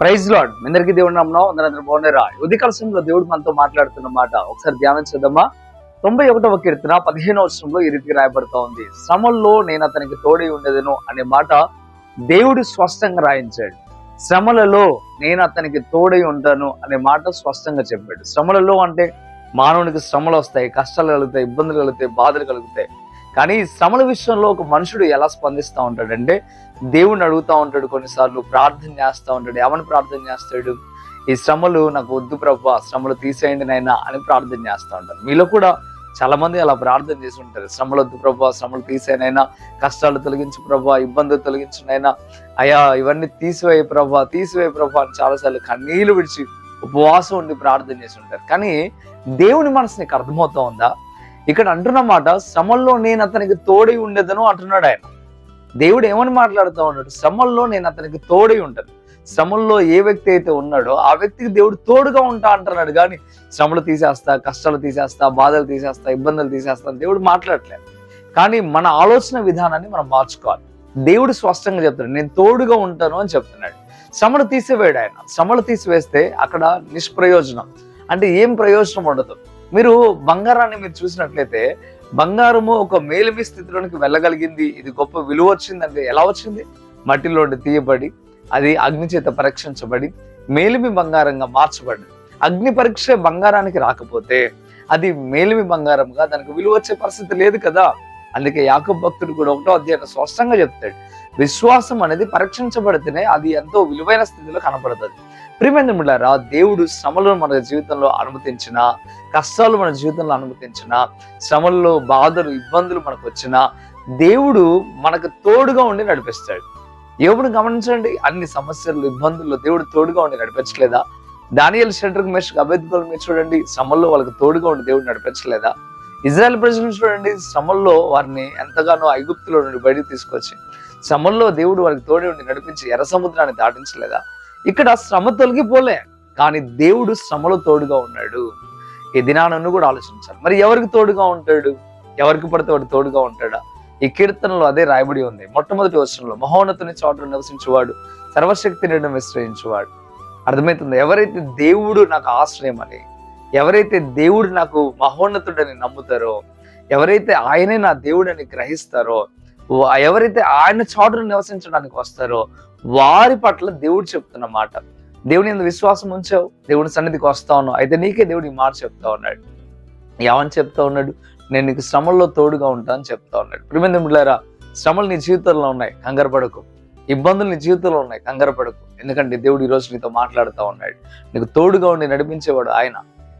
Praise lord. అందరికీ దేవుడు నమ్మనం అందరూ బాగున్నారా? ఉదయకాల సమయంలో దేవుడు మనతో మాట్లాడుతున్న మాట ఒకసారి ధ్యానం చేద్దామా? తొంభై ఒకటవ కీర్తన పదిహేనవ వచనంలో ఈ రీతికి రాయబడతా ఉంది. శ్రమల్లో నేను అతనికి తోడై ఉండేదను అనే మాట దేవుడు స్పష్టంగా రాయించాడు. శ్రమలలో నేను అతనికి తోడై ఉంటాను అనే మాట స్పష్టంగా చెప్పాడు. శ్రమలలో అంటే మానవునికి శ్రమలు వస్తాయి కష్టాలు కలుగుతాయి ఇబ్బందులు కలుగుతాయి బాధలు కలుగుతాయి. కానీ ఈ శ్రమల విషయంలో ఒక మనుషుడు ఎలా స్పందిస్తూ ఉంటాడంటే దేవుణ్ణి అడుగుతూ ఉంటాడు కొన్నిసార్లు ప్రార్థన చేస్తూ ఉంటాడు. ఏమని ప్రార్థన చేస్తాడు? ఈ శ్రమలు నాకు వద్దు ప్రభా శ్రమలు తీసేయండి నైనా అని ప్రార్థన చేస్తూ ఉంటారు మీలో కూడా చాలా మంది అలా ప్రార్థన చేసి ఉంటారు. శ్రమలు వద్దు ప్రభా శ్రమలు తీసేనైనా కష్టాలు తొలగించు ప్రభా ఇబ్బందులు తొలగించునైనా అయ్యా ఇవన్నీ తీసివేయ ప్రభా తీసివేయ ప్రభా అని చాలాసార్లు కన్నీళ్ళు విడిచి ఉపవాసం ఉండి ప్రార్థన చేసి ఉంటారు. కానీ దేవుని మనసు నీకు అర్థమవుతా ఉందా? ఇక్కడ అంటున్నమాట శ్రమల్లో నేను అతనికి తోడై ఉండేదను అంటున్నాడు ఆయన. దేవుడు ఏమని మాట్లాడుతూ ఉన్నాడు? శ్రమల్లో నేను అతనికి తోడై ఉంటాను. శ్రమల్లో ఏ వ్యక్తి అయితే ఉన్నాడో ఆ వ్యక్తికి దేవుడు తోడుగా ఉంటా అంటున్నాడు. కానీ శ్రమలు తీసేస్తా కష్టాలు తీసేస్తా బాధలు తీసేస్తా ఇబ్బందులు తీసేస్తా దేవుడు మాట్లాడలేదు కానీ మన ఆలోచన విధానాన్ని మనం మార్చుకోవాలి. దేవుడు స్పష్టంగా చెప్తాడు నేను తోడుగా ఉంటాను అని చెప్తున్నాడు. శ్రమలు తీసివేయడు ఆయన. శ్రమలు తీసివేస్తే అక్కడ నిష్ప్రయోజనం. అంటే ఏం ప్రయోజనం ఉండదు. మీరు బంగారాన్ని మీరు చూసినట్లయితే బంగారము ఒక మేలిమి స్థితిలోనికి వెళ్ళగలిగింది. ఇది గొప్ప విలువ వచ్చిందంటే ఎలా వచ్చింది? మట్టిలో తీయబడి అది అగ్ని చేత పరీక్షించబడి మేలిమి బంగారంగా మార్చబడి. అగ్ని పరీక్ష బంగారానికి రాకపోతే అది మేలిమి బంగారంగా దానికి విలువ వచ్చే పరిస్థితి లేదు కదా. అందుకే యాకబ్ భక్తుడు కూడా ఒకటో అధ్యాయం స్పష్టంగా చెప్తాడు. విశ్వాసం అనేది పరీక్షించబడితేనే అది ఎంతో విలువైన స్థితిలో కనపడుతుంది. ప్రియమైన మిళ్ళారా దేవుడు శ్రమలను మన జీవితంలో అనుమతించిన కష్టాలు మన జీవితంలో అనుమతించిన శ్రమల్లో బాధలు ఇబ్బందులు మనకు వచ్చిన దేవుడు మనకు తోడుగా ఉండి నడిపిస్తాడు. ఎవరు గమనించండి అన్ని సమస్యలు ఇబ్బందుల్లో దేవుడు తోడుగా ఉండి నడిపించలేదా? దానియల్ షెడ్రక్ మెష్ అభ్యర్థులు మీరు చూడండి శ్రమల్లో వాళ్ళకి తోడుగా ఉండి దేవుడు నడిపించలేదా? ఇజ్రాయెల్ ప్రజలను చూడండి శ్రమల్లో వారిని ఎంతగానో ఐగుప్తులో నుండి బయటికి తీసుకొచ్చి శ్రమల్లో దేవుడు వారికి తోడి ఉండి నడిపించి ఎర్ర సముద్రాన్ని దాటించలేదా? ఇక్కడ శ్రమ తొలగిపోలే కానీ దేవుడు శ్రమలో తోడుగా ఉన్నాడు. ఈ దినానన్ను కూడా ఆలోచించాలి. మరి ఎవరికి తోడుగా ఉంటాడు? ఎవరికి పడితే వాడు తోడుగా ఉంటాడా? ఈ కీర్తనలో అదే రాయబడి ఉంది. మొట్టమొదటి వచనంలో మహోన్నతుని చోట నివసించేవాడు సర్వశక్తి నిర్ణయం విశ్రయించువాడు. అర్థమవుతుంది? ఎవరైతే దేవుడు నాకు ఆశ్రయం అని ఎవరైతే దేవుడు నాకు మహోన్నతుడని నమ్ముతారో ఎవరైతే ఆయనే నా దేవుడని గ్రహిస్తారో ఎవరైతే ఆయన చాటును నివసించడానికి వస్తారో వారి పట్ల దేవుడు చెప్తున్న మాట. దేవుని ఎందు విశ్వాసం ఉంచావు దేవుని సన్నిధికి వస్తా ఉన్నావు. అయితే నీకే దేవుడు ఈ మాట చెప్తా ఉన్నాడు. ఏమని చెప్తా ఉన్నాడు? నేను నీకు శ్రమల్లో తోడుగా ఉంటాను చెప్తా ఉన్నాడు. ప్రిమిందులారా శ్రమలు నీ జీవితంలో ఉన్నాయి కంగారు పడకు. ఇబ్బందులు నీ జీవితంలో ఉన్నాయి కంగారు పడకు. ఎందుకంటే దేవుడు ఈరోజు నీతో మాట్లాడుతూ ఉన్నాడు. నీకు తోడుగా ఉండి నడిపించేవాడు ఆయన.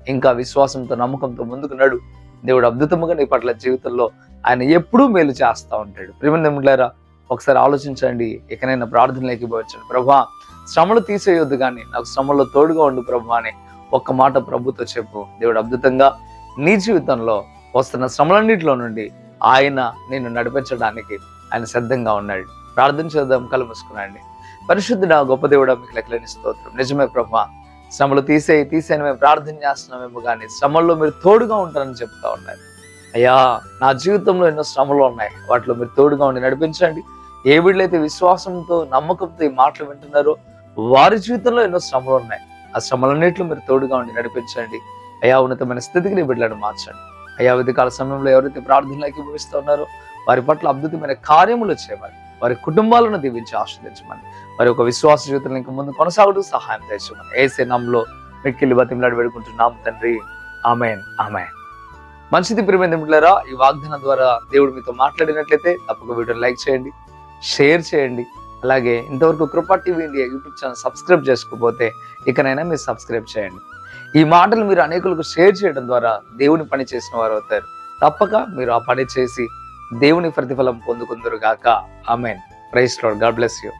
ఇంకా విశ్వాసంతో నమ్మకంతో ముందుకు నడు. దేవుడు అద్భుతముగా నీ పట్ల జీవితంలో ఆయన ఎప్పుడూ మేలు చేస్తా ఉంటాడు. ప్రిమిందులారా ఒకసారి ఆలోచించండి. ఇకనైనా ప్రార్థనలోకి పోవచ్చండి. ప్రభా శ్రమలు తీసేయొద్దు కానీ నాకు శ్రమలో తోడుగా ఉండు ప్రభు అని ఒక్క మాట ప్రభుతో చెప్పు. దేవుడు అద్భుతంగా నీ జీవితంలో వస్తున్న శ్రమలన్నింటిలో నుండి ఆయన నేను నడిపించడానికి ఆయన సిద్ధంగా ఉన్నాడు. ప్రార్థన చేద్దాం కళ్ళు మూసుకున్నాండి పరిశుద్ధుడా గొప్ప దేవుడా మీకు లెక్కలేని స్తోత్రం. నిజమే ప్రభా శ్రమలు తీసే తీసేయని మేము ప్రార్థన చేస్తున్నామేమో కానీ శ్రమల్లో మీరు తోడుగా ఉంటారని చెప్తా ఉన్నారు. అయ్యా నా జీవితంలో ఎన్నో శ్రమలు ఉన్నాయి. వాటిలో మీరు తోడుగా ఉండి నడిపించండి. ఏ బిడ్డలైతే విశ్వాసంతో నమ్మకంతో ఈ మాటలు వింటున్నారో వారి జీవితంలో ఎన్నో శ్రమలు ఉన్నాయి. ఆ శ్రమలన్నింటిలో మీరు తోడుగా ఉండి నడిపించండి. అయా ఉన్నతమైన స్థితికి నీ బిడ్డలను మార్చండి. అయా విధికాల సమయంలో ఎవరైతే ప్రార్థనలోకి భవిస్తున్నారో వారి పట్ల అద్భుతమైన కార్యములు చేయమని వారి కుటుంబాలను దీవించి ఆస్వాదించమని వారి ఒక విశ్వాస జీవితంలో ఇంకా ముందు కొనసాగుతూ సహాయం తెచ్చుకోమని ఏసే నంలో మిక్కిలి బతిమలాడి పెడుకుంటున్నాం తండ్రి. Amen amen. మంచిది ప్రియమైన ఈ వాగ్దానం ద్వారా దేవుడు మీతో మాట్లాడినట్లయితే తప్పక వీడియో లైక్ చేయండి షేర్ చేయండి. అలాగే ఇంతవరకు Krupa TV India YouTube channel subscribe చేసుకోకపోతే ఇకనైనా మీరు సబ్స్క్రైబ్ చేయండి. ఈ మాటలు మీరు అనేకులకు షేర్ చేయడం ద్వారా దేవుని పని చేసిన వారు అవుతారు. తప్పక మీరు ఆ పని చేసి దేవుని ప్రతిఫలం పొందుకుందరు గాక amen. Praise Lord God bless you.